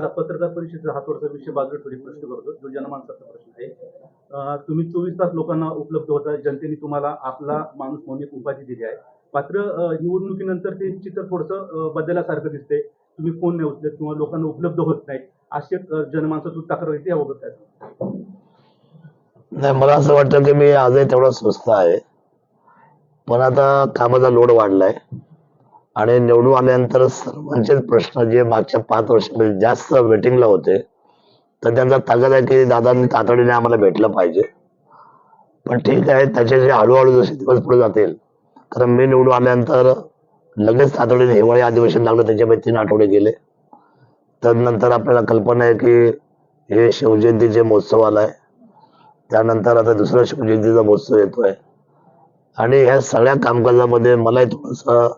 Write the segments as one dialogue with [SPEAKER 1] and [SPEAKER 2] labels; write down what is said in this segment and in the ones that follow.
[SPEAKER 1] माझा पत्रकार परिषदेचा हा थोडासा विषय बाजूला थोडी प्रश्न करतो जो जनमानसाचा प्रश्न आहे. तुम्ही चोवीस तास लोकांना उपलब्ध होता जनतेने तुम्हाला आपला माणूस म्हणून एक उपाधी दिली आहे. मात्र निवडणुकीनंतर ते चित्र थोडंसं बदलल्यासारखं दिसते तुम्ही फोन नाही उचलत किंवा लोकांना उपलब्ध होत नाही असे अं, जनमानसातून तक्रार येते याबाबत काय
[SPEAKER 2] नाही मला असं वाटतं की मी आजही तेवढा स्वस्त आहे. पण आता कामाचा लोड वाढलाय. आणि निवडून आल्यानंतर सर्वांचेच प्रश्न जे मागच्या पाच वर्षामध्ये जास्त वेटिंगला होते तर त्यांचा ताकद आहे की दादांनी तातडीने आम्हाला भेटलं पाहिजे. पण ठीक आहे त्याच्याशी हळूहळू जसे दिवस पुढे जातील कारण मी निवडून आल्यानंतर लगेच तातडीने हिवाळी अधिवेशन लागलं त्याच्यामध्ये तीन आठवडे गेले. त्यानंतर आपल्याला कल्पना आहे की हे शिवजयंतीचे महोत्सव आलाय. त्यानंतर आता दुसरा शिवजयंतीचा महोत्सव येतोय. आणि ह्या सगळ्या कामकाजामध्ये मलाही थोडंसं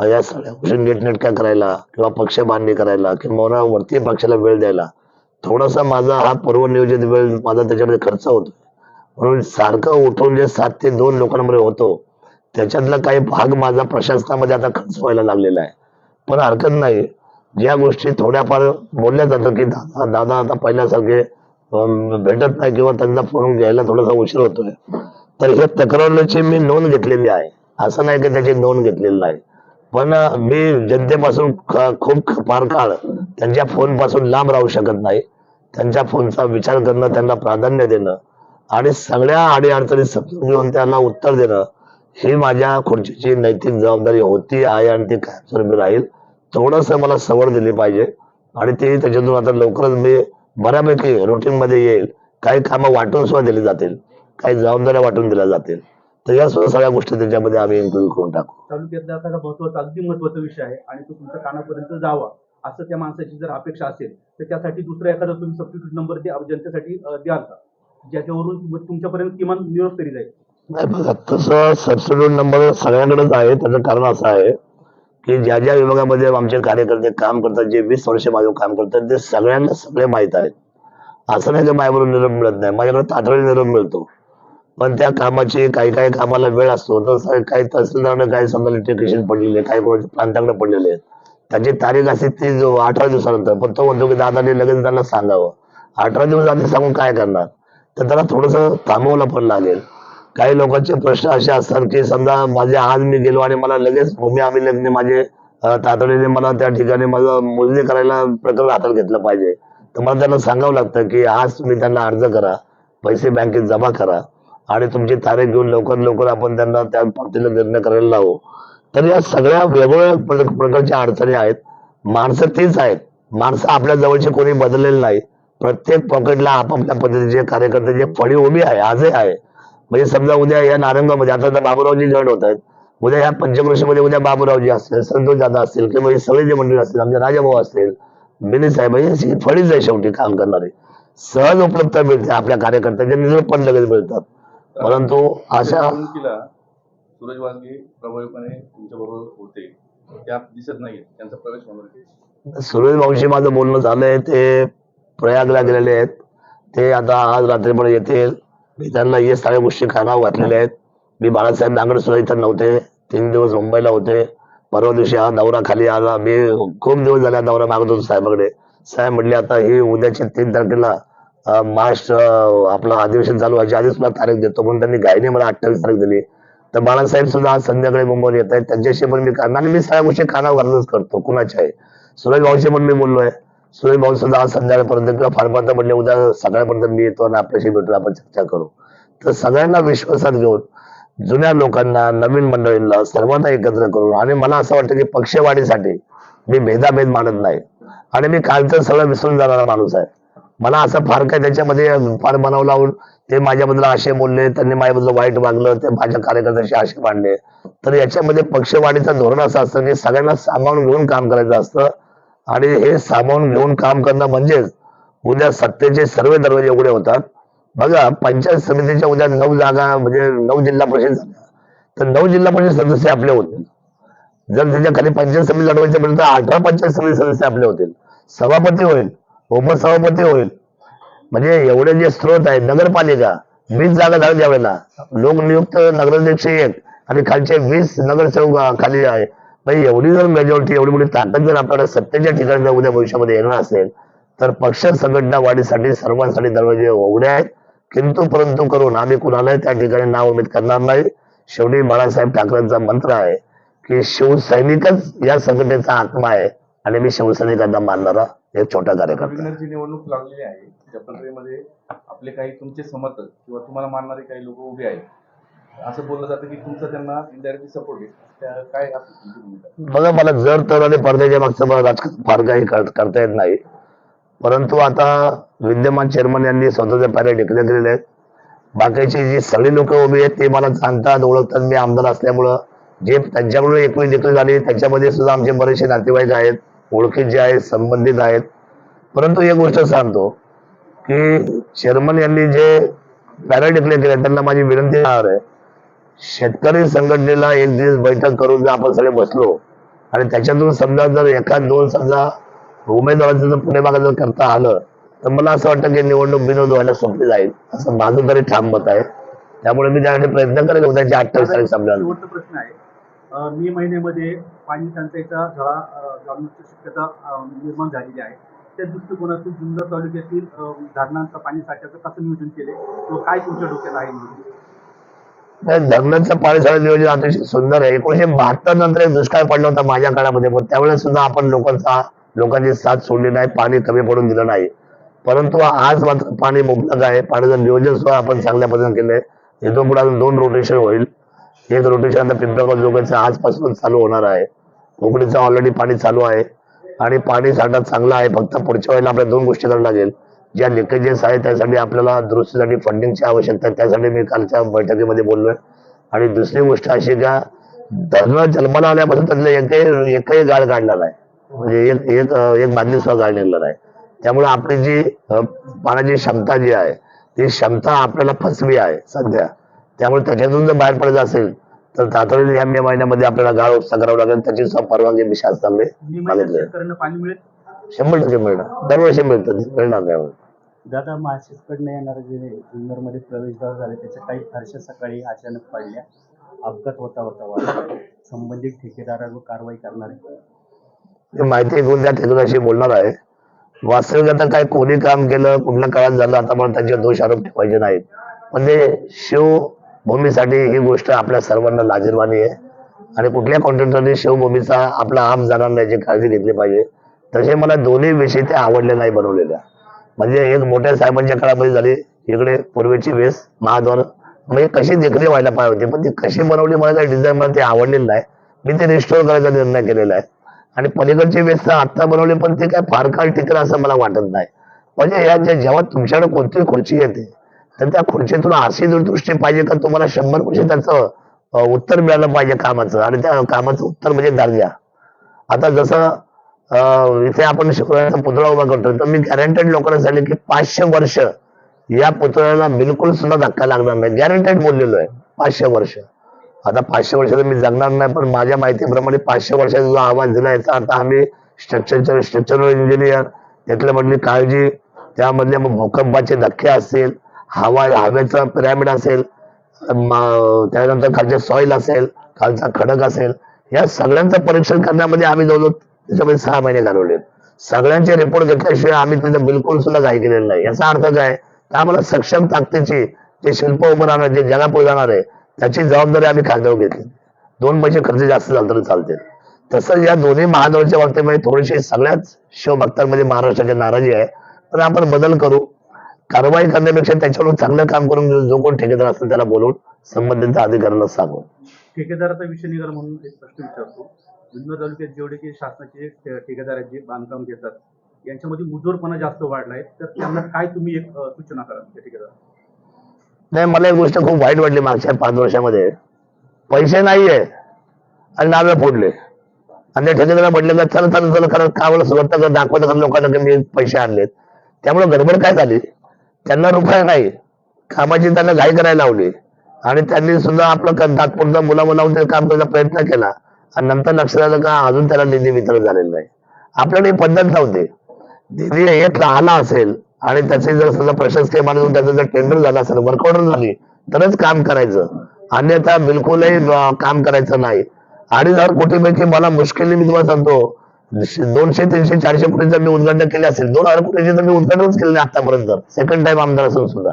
[SPEAKER 2] या सगळ्या गोष्टी नीटनेटक्या करायला किंवा पक्ष बांधणी करायला किंवा वरती पक्षाला वेळ द्यायला थोडासा माझा हा पूर्वनियोजित वेळ माझा त्याच्यामध्ये खर्च होतो म्हणून सारखं उठून जे सात ते दोन लोकांमध्ये होतो त्याच्यातला काही भाग माझा प्रशासनामध्ये आता खर्च व्हायला लागलेला आहे. पण हरकत नाही. ज्या गोष्टी थोड्याफार बोलल्या जातात की दादा दादा आता पहिल्यासारखे भेटत नाही किंवा त्यांना फोन घ्यायला थोडासा उशीर होतोय. तर हे तक्रारची मी नोंद घेतलेली आहे. असं नाही की त्याची नोंद घेतलेली नाही. पण मी जनतेपासून खूप फार काळ त्यांच्या फोनपासून लांब राहू शकत नाही. त्यांच्या फोनचा विचार करणं त्यांना प्राधान्य देणं आणि सगळ्या अडीअडचणी समजून घेऊन त्यांना उत्तर देणं ही माझ्या खुर्चीची नैतिक जबाबदारी होती आहे आणि ती कायमस्वरूपी राहील. थोडस मला सवड दिली पाहिजे आणि ते त्याच्यातून आता लवकरच मी बऱ्यापैकी रुटीन मध्ये येईल. काही कामं वाटून सुद्धा दिली जातील. काही जबाबदाऱ्या वाटून दिल्या जातील. तर या सुद्धा सगळ्या गोष्टी त्याच्यामध्ये आम्ही इन्क्लूड करून टाकू.
[SPEAKER 1] तालुक्यातला एखादा महत्त्वाचा अगदी महत्त्वाचा विषय आहे आणि तो तुमच्या कानापर्यंत जावा असं त्या माणसाची जर अपेक्षा असेल तर त्यासाठी दुसरा एखादा तुम्ही सबस्टिट्यूट नंबर द्या जनतेसाठी द्याल का? ज्याच्यावरून तुमच्यापर्यंत किमान निरोप तरी जाईल.
[SPEAKER 2] नाही बघा तसं सबस्टिट्यूट नंबर सगळ्यांकडेच आहे. त्याचं कारण असं आहे की ज्या ज्या विभागामध्ये आमचे कार्यकर्ते काम करतात जे वीस वर्ष माझे काम करतात ते सगळ्यांना सगळे माहीत आहेत. असं नाही की माझ्याबरोबर निरोप मिळत नाही. माझ्याकडे तातडीने निरोप मिळतो. पण त्या कामाची काही काही कामाला वेळ असतो. तर काही तहसीलदारांना काही समजा लिटिगेशन पडलेले काही कोणाचे प्रांताकडे पडलेले आहेत. त्याची तारीख असते ती अठरा दिवसानंतर पण तो म्हणतो की दादाने लगेच त्यांना सांगावं. अठरा दिवस आधी सांगून काय करणार? तर त्याला थोडस थांबवलं पण लागेल. काही लोकांचे प्रश्न असे असतात की समजा माझे आज मी गेलो आणि मला लगेच भूमी अभिलेखने माझे तातडीने मला त्या ठिकाणी माझं मोजणी करायला प्रकरण हातात घेतलं पाहिजे. तर मला त्यांना सांगावं लागतं की आज तुम्ही त्यांना अर्ज करा पैसे बँकेत जमा करा. आणि तुमची तारीख घेऊन लवकर लवकर आपण त्यांना त्या बाबतीला निर्णय करायला लावू. तर या सगळ्या वेगवेगळ्या प्रकारच्या अडचणी आहेत. माणसं तीच आहेत. माणसं आपल्या जवळचे कोणी बदललेले नाही प्रत्येक पॉकेटला आपापल्या पद्धतीचे कार्यकर्ते जे फळी उभी आहे आजही आहे. म्हणजे समजा उद्या या नारंगामध्ये आता तर बाबूरावजी जॉईन होत आहेत. उद्या या पंचक्रोशीमध्ये उद्या बाबूरावजी असतील संतोष दादा असतील किंवा हे सगळे जे मंडळी असतील आमचे राजाभाऊ असतील मिनी साहेब हे फळीच आहे शेवटी काम करणारे. सहज उपलब्धता मिळते आपल्या कार्यकर्त्यांच्या निरोप पण लगेच मिळतात. परंतु अशा
[SPEAKER 3] सूरज वाघे प्रभावीपणे तुमच्या बरोबर होते. त्या दिसत नाहीत त्यांचा प्रवेश होणार.
[SPEAKER 2] सुरेश भाऊशी माझं बोलणं झालंय ते प्रयागला गेलेले आहेत. ते आता आज रात्रीपर्यंत येतील. मी त्यांना हे सगळ्या गोष्टी कानावर घातलेल्या आहेत. मी बाळासाहेब नांगड सुद्धा इथं नव्हते. तीन दिवस मुंबईला होते. परवा दिवशी हा दौरा खाली आला. मी खूप दिवस झाला दौरा मागत होतो साहेबाकडे. साहेब म्हटले आता ही उद्याची तीन तारखेला महाराष्ट्र आपलं अधिवेशन चालू व्हायच्या आधीच मला तारीख देतो म्हणून त्यांनी घाईने मला अठ्ठावीस तारीख दिली. तर बाळासाहेब सुद्धा आज संध्याकाळी मुंबईवर येत आहेत. त्यांच्याशी पण मी करणार. आणि मी सगळ्या गोष्टी कानावर घालूनच करतो कुणाच्या आहे सुरेश भाऊशी पण मी बोललोय. सुरेश भाऊ सुद्धा आज संध्याकाळपर्यंत किंवा फार म्हणजे म्हणले उद्या सकाळपर्यंत मी येतो आणि आपल्याशी भेटून आपण चर्चा करू. तर सगळ्यांना विश्वासात घेऊन जुन्या लोकांना नवीन मंडळींना सर्वांना एकत्र करून आणि मला असं वाटतं की पक्षवाढीसाठी मी भेदाभेद मानत नाही. आणि मी कालचं सगळं विसरून जाणारा माणूस आहे. मला असं फार काय त्याच्यामध्ये फार बनाव लावून ते माझ्याबद्दल आशय बोलले त्यांनी माझ्याबद्दल वाईट वागलं ते माझ्या कार्यकर्त्याशी आशय मांडले तर याच्यामध्ये पक्षवाढीचं धोरण असं असतं की सगळ्यांना सामावून घेऊन काम करायचं असतं. आणि हे सामावून घेऊन काम करणं म्हणजेच उद्या सत्तेचे सर्व दरवाजे उघडे होतात. बघा पंचायत समितीच्या उद्या नऊ जागा म्हणजे नऊ जिल्हा परिषद झाल्या. तर नऊ जिल्हा परिषद सदस्य आपले होतील. जर त्याच्याखाली पंचायत समिती लढवायचे म्हणजे तर अठरा पंचायत समिती सदस्य आपले होतील. सभापती होईल. ओपनसावामध्ये होईल. म्हणजे एवढे जे स्रोत आहेत नगरपालिका वीस जागा झाल्या त्यावेळेला. लोकनियुक्त नगराध्यक्ष एक आणि खालचे वीस नगरसेवक खाली आहे. म्हणजे एवढी जर मेजॉरिटी एवढी मोठी ताकद जर आपल्याला सत्तेच्या ठिकाणी जर उद्या भविष्यामध्ये येणार असेल तर पक्ष संघटना वाढीसाठी सर्वांसाठी दरवाजे उघडे आहेत. किंतु परंतु करून आम्ही कुणालाही त्या ठिकाणी नाव उमेद करणार नाही. शेवटी बाळासाहेब ठाकरेंचा मंत्र आहे की शिवसैनिकच या संघटनेचा आत्मा आहे. आणि मी शिवसैनिकांना मानणारा एक छोटा कार्यकर्ता. आहे.
[SPEAKER 3] निवडणूक लागलेली आहे. त्या प्रक्रियेमध्ये आपले काही तुमचे समर्थक किंवा तुम्हाला मानणारे काही लोक उभे आहेत. असं बोललं जातं की तुमचा त्यांना इनडायरेक्टली सपोर्ट आहे. त्या काय असेल तुमची भूमिका?
[SPEAKER 2] बघा मला जर तर आणि पडद्याच्या मागचं मला राजकारण फार काही कर- करता येत नाही. परंतु आता विद्यमान चेअरमन यांनी स्वतःचे पायऱ्या डिक्लेअर केलेले आहेत. बाकीची जी सगळी लोक उभी आहेत ते मला जाणतात ओळखतात. मी आमदार असल्यामुळं जे त्यांच्यामुळे एकवी डिक्लेअर झाली त्याच्यामध्ये सुद्धा आमचे बरेचसे नातेवाईक आहेत. ओळखीचे आहेत संबंधित आहेत. परंतु एक गोष्ट सांगतो की शर्मन यांनी जे पॅरा डिक्लेअर केले त्यांना माझी विनंती राहणार आहे. शेतकरी संघटनेला एक दिवस बैठक करून जर आपण सगळे बसलो आणि त्याच्यातून समजा जर एखाद दोन समजा उमेदवाराचं जर पुढे जर करता आलं तर मला असं वाटतं की निवडणूक बिनोद व्हायला सोपी जाईल असं माझं तरी ठाम मत आहे. त्यामुळे मी त्यासाठी प्रयत्न करेल उद्याची अठ्ठावीस तारीख समजा
[SPEAKER 1] प्रश्न आहे. मे महिन्यामध्ये पाणी टंचाईचा झळा अं, शक्यता निर्माण झालेली आहे. त्या दृष्टिकोनातून जुन्नर तालुक्यातील धरणांचा पाणी साठ्याचं कसं नियोजन केले व काय तुमच्या डोक्यात आहे नियोजन?
[SPEAKER 2] नाही, धरणाचं नियोजन अतिशय सुंदर आहे. एकोणीशे बहात्तर नंतर एक दुष्काळ पडला होता माझ्या काळामध्ये पण त्यावेळेस सुद्धा आपण लोकांचा लोकांची साथ सोडली नाही पाणी कमी पडून दिलं नाही. परंतु आज मात्र पाणी मुबलक आहे. पाण्याचं नियोजन सुद्धा आपण चांगल्या पद्धतीने केलंय. इथून पुढे अजून दोन रोटेशन होईल. एक रोटेशन आता पिंपळगाव जोगाचं आजपासून चालू होणार आहे. उकडीचं ऑलरेडी पाणी चालू आहे. आणि पाणी साठा चांगला आहे. फक्त पुढच्या वेळेला आपल्या दोन गोष्टी करायला लागेल. ज्या लिकेजेस आहेत त्यासाठी आपल्याला दुरुस्तीसाठी फंडिंगची आवश्यकता आहे. त्यासाठी मी कालच्या बैठकीमध्ये बोललोय. आणि दुसरी गोष्ट अशी का धरण जन्माला आल्यापासून त्यातलं एकही एकही गाळ काढलेला आहे म्हणजे एक एक एक बादली सुद्धा गाळ नाही. त्यामुळे आपली जी पाण्याची क्षमता जी आहे ती क्षमता आपल्याला फसवी आहे सध्या. त्यामुळे त्याच्यातून जर बाहेर पडायचं असेल तर तातडीने या मे महिन्यामध्ये आपल्याला गाळ उपसा करावा लागेल त्याची सुद्धा परवानगी मी शासनाने मागितली आहे.
[SPEAKER 1] शेतकऱ्यांना पाणी मिळेल?
[SPEAKER 2] शंभर टक्के मिळणार. दरवर्षी मिळतं मिळणार नाही
[SPEAKER 4] दादा माळशेजकडनं येणारे जे जुन्नरमध्ये प्रवेशद्वार झाले त्याच्या काही फारशा सकाळी अचानक पडल्या. अपघात होता होता. संबंधित ठेकेदारावर कारवाई करणार आहे.
[SPEAKER 2] ही माहिती घेऊन त्या ठिकाणाशी बोलणार आहे. वास्तविक आता काय कोणी काम केलं कुठल्या काळात झालं आता मला त्यांचे दोष आरोप ठेवायचे नाहीत. पण ते भूमीसाठी ही गोष्ट आपल्या सर्वांना लाजीरवाणी आहे. आणि कुठल्या कॉन्ट्रॅक्टरने शिवभूमीचा आपला आम जाणार नाही याची काळजी घेतली पाहिजे. तसे मला दोन्ही विषय ते आवडले नाही बनवलेल्या. म्हणजे एक मोठ्या साहेबांच्या काळामध्ये झाली इकडे पूर्वेची वेस महाद्वार. म्हणजे कशी देखणी व्हायला पाहिजे होती पण ती कशी बनवली मला काही डिझाईन मला ते आवडलेलं नाही. मी ते रिस्टोर करायचा निर्णय केलेला आहे. आणि पलीकडची वेस्ट आत्ता बनवली पण ते काय फार काळ टिकलं असं मला वाटत नाही. म्हणजे या जेव्हा तुमच्याकडे कोणती खुर्ची येते तर त्या खुर्चीतून अशी दूरदृष्टी पाहिजे का तुम्हाला शंभर वर्षी त्याचं उत्तर मिळालं पाहिजे कामाचं. आणि त्या कामाचं उत्तर म्हणजे दर्जा. आता जसं इथे आपण शुक्रवारचा पुतळा उभा करतो तर मी गॅरंटेड लोकांना सांगितलं की पाचशे वर्ष या पुतळ्याला बिलकुल सुद्धा धक्का लागणार नाही. गॅरंटेड बोललेलो आहे पाचशे वर्ष. आता पाचशे वर्षाचं मी जगणार नाही पण माझ्या माहितीप्रमाणे पाचशे वर्षाचा जो आवाज दिला याचा आता आम्ही स्ट्रक्चरच्या स्ट्रक्चरल इंजिनियर त्यातल्या मधली काळजी त्यामधले मग भूकंपाचे धक्के असतील हवा हवेचा पिरामिड असेल त्यानंतर खालचे सॉइल असेल खालचा खडक असेल या सगळ्यांचं परीक्षण करण्यामध्ये आम्ही जवळजवळ त्याच्यामध्ये सहा महिने घालवले. सगळ्यांचे रिपोर्ट घेतल्याशिवाय आम्ही तिथे बिलकुल सुद्धा काही केलेलं नाही. याचा अर्थ काय तर आम्हाला सक्षम ताकदीची जे शिल्प उभं राहणार जे जगापुढे जाणार आहे त्याची जबाबदारी आम्ही खांद्यावर घेतली. दोन पैसे खर्च जास्त झाला तरी चालते तसंच या दोन्ही महादौरच्या बाबतीमध्ये थोडीशी सगळ्याच शिवभक्तांमध्ये महाराष्ट्राची नाराजी आहे. तर आपण बदल करू. कारवाई करण्यापेक्षा त्याच्यावर चांगलं काम करून जो कोण ठेकेदार असेल त्याला बोलून संबंधित अधिकाऱ्यांना सांगू
[SPEAKER 1] ठेकेदाराचा विषय निघाला म्हणून एक प्रश्न विचारतो. जुन्नर तालुक्यात जेवढे की शासनाचे ठेकेदार आहेत जे बांधकाम घेतात यांच्यामध्ये मुजोरपणा जास्त वाढलाय तर त्यांना काय तुम्ही एक सूचना त्या ठेकेदार
[SPEAKER 2] नाही मला एक गोष्ट खूप वाईट वाटली मागच्या पाच वर्षामध्ये. पैसे नाहीये आणि नारळ फोडले. आणि त्या ठेकेदाराला म्हटलं का चला चला चला खरं कामाला सुरुवात कर दाखवत लोकांना मी पैसे आणलेत? त्यामुळे गडबड काय झाली? त्यांना रुपये नाही. कामाची त्यांना घाई करायला लावली. आणि त्यांनी सुद्धा आपलं तात्पुरता तात्पुरतं मुला मुलावून काम करायचा प्रयत्न केला. आणि नंतर लक्षात आलं का अजून त्याला निधी वितरण झालेलं नाही. आपल्याकडे ही पद्धत नव्हती. निधी येत आला असेल आणि त्याचे जर समजा प्रशासकीय मानून त्याचं जर टेंडर झालं असेल वर्क ऑर्डर झाली तरच काम करायचं. अन्यथा बिलकुलही काम करायचं नाही. अडीच हजार कोटीपैकी मला मुश्किलने मी तुम्हाला सांगतो दोनशे तीनशे चारशे कोटीचा मी उद्घाटन केले असेल. दोन हजार कोटीचे तर मी उद्घाटनच केलं नाही आतापर्यंत सेकंड टाइम आमदार असून सुद्धा.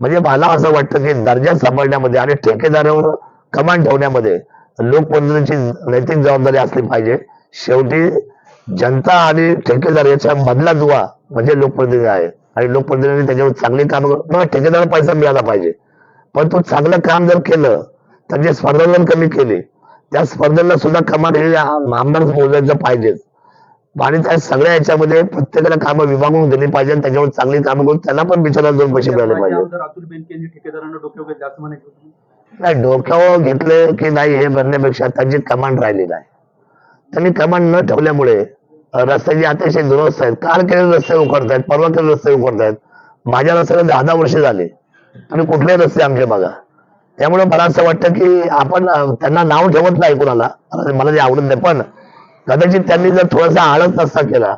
[SPEAKER 2] म्हणजे मला असं वाटतं की दर्जा सांभाळण्यामध्ये आणि ठेकेदारावर कमांड ठेवण्यामध्ये लोकप्रतिनिधीची नैतिक जबाबदारी असली पाहिजे. शेवटी जनता आणि ठेकेदार याच्या मधला दुवा म्हणजे लोकप्रतिनिधी आहे. आणि लोकप्रतिनिधी त्याच्यावर चांगली काम मग ठेकेदार पैसा मिळाला पाहिजे. पण तो चांगलं काम जर केलं त्यांची स्पर्धा कमी केली त्या स्पर्धेला सुद्धा कमाल हे आम- आमदार मोजायचं पाहिजेच. आणि त्या सगळ्या याच्यामध्ये प्रत्येकाला कामं विभागून दिली पाहिजे आणि त्याच्यावर चांगली कामं करून त्यांना पण बिचारायला दोन पैसे मिळाले पाहिजे. नाही डोक्यावर घेतले की नाही हे म्हणण्यापेक्षा त्यांची कमांड राहिली नाही. त्यांनी कमांड न ठेवल्यामुळे रस्त्याची अतिशय दुरवस्थ आहेत. काल केलेले रस्ते उकरतायत परवा केलेले रस्ते उकरतायत माझ्या रस्त्याला दहा दहा वर्ष झाले. आणि कुठले रस्ते आमचे बघा. त्यामुळे मला असं वाटतं की आपण त्यांना नाव ठेवत नाही कुणाला. मला ते आवडत नाही पण कदाचित त्यांनी जर थोडासा आळस नसता केला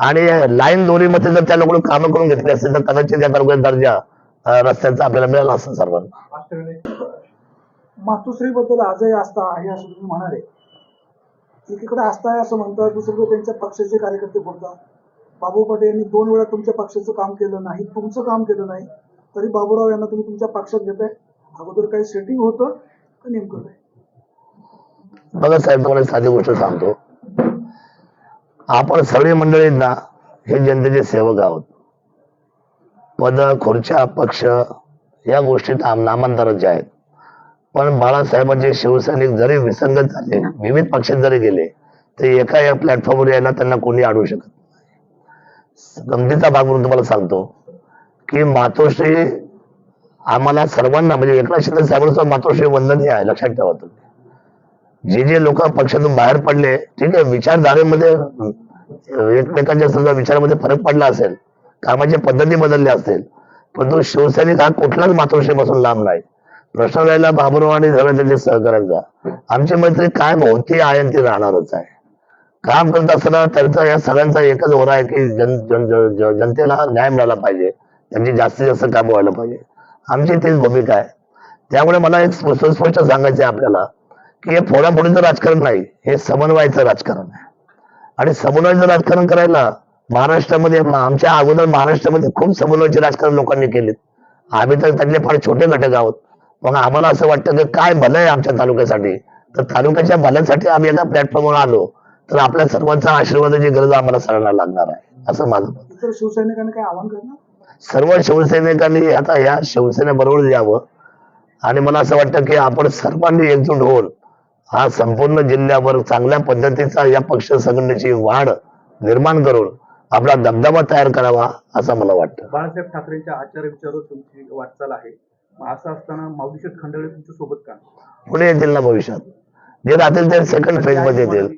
[SPEAKER 2] आणि लाईन दोरीमध्ये जर त्या लोकांनी कामं करून घेतली असतील तर कदाचित या तालुक्यात दर्जा रस्त्यांचा रस्त्याचा आपल्याला मिळाला असता सर्वांना.
[SPEAKER 5] मातोश्री बद्दल आजही आस्था आहे असं तुम्ही म्हणाले. एकीकडे आस्था आहे असं म्हणतात दुसरीकडे त्यांच्या पक्षाचे कार्यकर्ते बोलतात. बाबू पटेल यांनी दोन वेळा तुमच्या पक्षाचं काम केलं नाही तुमचं काम केलं नाही तरी बाबूराव यांना तुम्ही तुमच्या पक्षात घेताय? अगोदर काही सेटिंग होतं का नेमकं काय?
[SPEAKER 2] बघा साहेब तुम्हाला साधी गोष्ट सांगतो. आपण सगळे मंडळी ना हे जनतेचे सेवक आहोत. पद खुर्च्या पक्ष या गोष्टी नामांतरच जे आहेत. पण बाळासाहेबांचे शिवसैनिक जरी विसंगत झाले विविध पक्षात जरी गेले तरी एका या प्लॅटफॉर्मवर यायला त्यांना कोणी अडवू शकत नाही. गमतीचा भाग म्हणून तुम्हाला सांगतो की मातोश्री आम्हाला सर्वांना म्हणजे एकनाथ शिंदे साहेबांचं मातोश्री वंदनीय आहे लक्षात ठेवा तुम्ही. जे जे लोक पक्षातून बाहेर पडले ठीक आहे विचारधारेमध्ये एकमेकांच्या समजा विचारामध्ये फरक पडला असेल कामाच्या पद्धती बदलल्या असतील परंतु शिवसैनिक हा कुठलाच मातोश्रीपासून लांब नाही. प्रश्न राहिला बाबुराव आणि सगळ्या त्यांचे सहकार्यांचा आमची मैत्री कायम होती आहे आणि ती राहणारच आहे. काम करत असताना त्यांचा या सगळ्यांचा एकच ओरा आहे की जन जन- जन- जनतेला न्याय मिळाला पाहिजे. त्यांची जास्तीत जास्त काम व्हायला पाहिजे. आमची तीच भूमिका आहे. त्यामुळे मला एक सुस्पष्ट सांगायचं आहे आपल्याला की हे फोडाफोडीचं राजकारण नाही हे समन्वयाचं राजकारण आहे. आणि समन्वयाचं राजकारण करायला महाराष्ट्रामध्ये आमच्या अगोदर महाराष्ट्रामध्ये खूप समन्वयाचे राजकारण लोकांनी केलेत. आम्ही तर त्यातले फार छोटे घटक आहोत. मग आम्हाला असं वाटतं की काय भलं आहे आमच्या तालुक्यासाठी? तर तालुक्याच्या भल्यासाठी आम्ही एका प्लॅटफॉर्मवर आलो तर आपल्या सर्वांचा आशीर्वादाची गरज आम्हाला सगळ्यांना लागणार आहे. असं माझं मत
[SPEAKER 5] शिवसैनिकांनी काय आव्हान करणार?
[SPEAKER 2] सर्व शिवसैनिकांनी आता या शिवसेनेबरोबर यावं. आणि मला असं वाटतं की आपण सर्वांनी एकजूट होऊन हा संपूर्ण जिल्ह्यावर चांगल्या पद्धतीचा या पक्ष संघटनेची वाढ निर्माण करून आपला दबदबा तयार करावा असं मला वाटतं.
[SPEAKER 1] बाळासाहेब ठाकरेंच्या आचार विचारावर तुमची वाटचाल आहे. असं असताना माऊलीशेठ खंडळे तुमच्यासोबत का?
[SPEAKER 2] पुढे येतील ना भविष्यात. जे राहतील ते सेकंड फेजमध्ये येतील.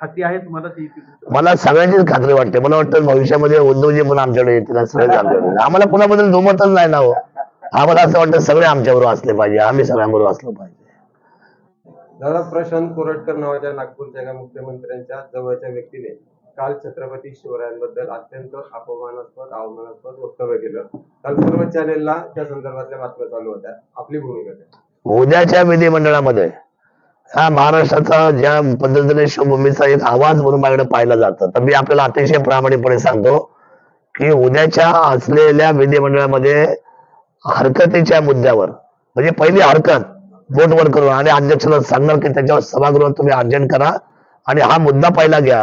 [SPEAKER 1] खात्री आहे तुम्हाला ती
[SPEAKER 2] मला सगळ्यांचीच खात्री वाटते. मला वाटतं भविष्यामध्ये उद्धवजी पण आमच्याकडे येतील सगळेच आमच्याकडे. आम्हाला कुणाबद्दल दुमतच नाही ना हो. आम्हाला असं वाटतं सगळे आमच्याबरोबर असले पाहिजे. आम्ही सगळ्यांबरोबर असलो पाहिजे.
[SPEAKER 6] दादा प्रशांत कोरटकर नावाच्या नागपूरच्या एका मुख्यमंत्र्यांच्या जवळच्या व्यक्तीने काल छत्रपती शिवरायांबद्दल अत्यंत अपमानास्पद अवमानास्पद वक्तव्य केलं. काल सर्व चॅनेलला त्या संदर्भातल्या बातम्या चालू होत्या. आपली भूमिका
[SPEAKER 2] उद्याच्या विधिमंडळामध्ये हा महाराष्ट्राचा ज्या पद्धतीने शिवभूमीचा एक आवाज म्हणून माझ्याकडे पाहिला जातं. तर मी आपल्याला अतिशय प्रामाणिकपणे सांगतो की उद्याच्या असलेल्या विधिमंडळामध्ये हरकतीच्या मुद्द्यावर म्हणजे पहिली हरकत बोट करून आणि अध्यक्षाला सांगणार की त्याच्यावर सभागृहात तुम्ही अर्जंट करा आणि हा मुद्दा पहिला घ्या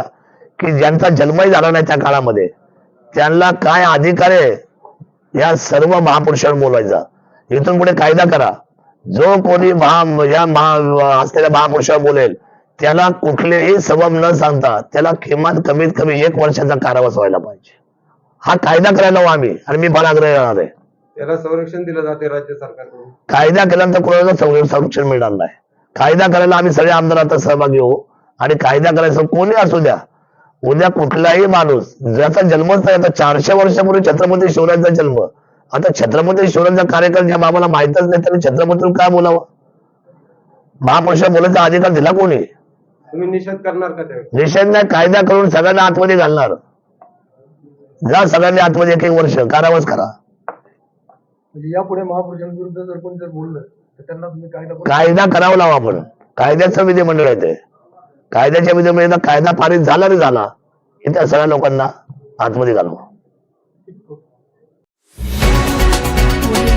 [SPEAKER 2] की ज्यांचा जन्मही झाला नाही त्या काळामध्ये त्यांना काय अधिकार आहे या सर्व महापुरुषांवर बोलायचा इथून पुढे कायदा करा. जो कोणी महा या महा असलेल्या महापुरुषावर बोलेल त्याला कुठलेही सबब न सांगता त्याला किमान कमीत कमी एक वर्षाचा कारावास व्हायला पाहिजे. हा कायदा करायला हवा आम्ही आणि मी करणार आहे.
[SPEAKER 6] त्याला संरक्षण दिलं जाते राज्य सरकारकडून.
[SPEAKER 2] कायदा केल्यानंतर कोणाला संर- संरक्षण मिळणार नाही. कायदा करायला आम्ही सगळे आमदार आता सहभागी होऊ आणि कायदा करायचं कोणी असू द्या. उद्या कुठलाही माणूस ज्याचा जन्मच नाही आता चारशे वर्षापूर्वी छत्रपती शिवरायांचा जन्म आता छत्रपती शिवरायांचा कार्यकाळ ज्या बाबाला माहितच नाही त्याने छत्रपती काय बोलावं? महापुरुषा बोलायचा अधिकार दिला कोणी?
[SPEAKER 6] तुम्ही निषेध करणार का
[SPEAKER 2] निषेध नाही कायदा करून सगळ्यांना आतमध्ये घालणार. जा सगळ्यांनी आतमध्ये एक एक वर्ष कारावास करा.
[SPEAKER 5] म्हणजे यापुढे महापुरुषांविरुद्ध जर कोणी जर बोललं तर त्यांना तुम्ही कायदा
[SPEAKER 2] कायदा करावा लावा आपण. कायद्याचं विधिमंडळ आहे ते. कायद्याच्या विरुद्ध कायदा पारित झाला रे झाला. हे त्या सगळ्या लोकांना आतमध्ये घालू
[SPEAKER 1] ठीक, ओके. with